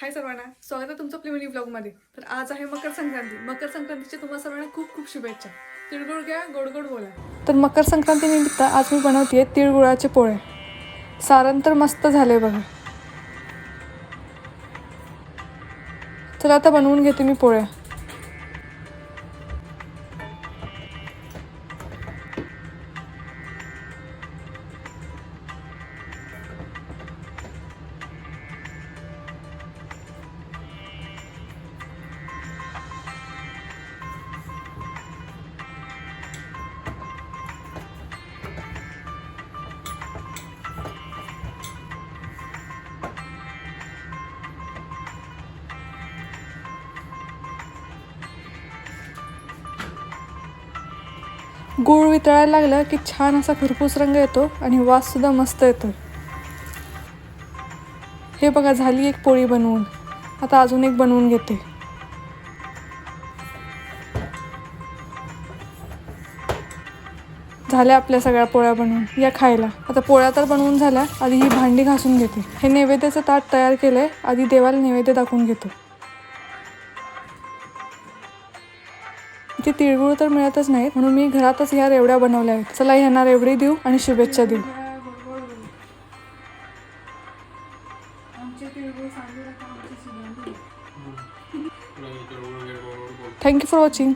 हाय सर्वांना स्वागत आहे तुमचं आपल्या मिनी ब्लॉगमध्ये तर आज आहे मकर संक्रांती. मकर संक्रांतीच्या तुम्हाला सर्वांना खूप खूप शुभेच्छा. तिळगुळ घ्या गोड गोड बोला. तर मकर संक्रांतीनिमित्त आज मी बनवते तिळगुळाचे पोळे. सारण तर मस्त झाले बघा. चला आता बनवून घेते मी पोळ्या. गूळ वितळायला लागलं की छान असा खरपूस रंग येतो आणि वाससुद्धा मस्त येतो. हे बघा झाली एक पोळी बनवून. आता अजून एक बनवून घेते. झाल्या आपल्या सगळ्या पोळ्या बनवून. या खायला. आता पोळ्या तर बनवून झाल्या. आधी ही भांडी घासून घेते. हे नैवेद्याचं ताट तयार केलंय. आधी देवाला नैवेद्य दाखवून घेतो. इथे तिळगुळ तर मिळतच नाहीत म्हणून मी घरातच ह्या रेवड्या बनवल्या आहेत. चला ह्यांना रेवडी देऊ आणि शुभेच्छा देऊ. Thank you for watching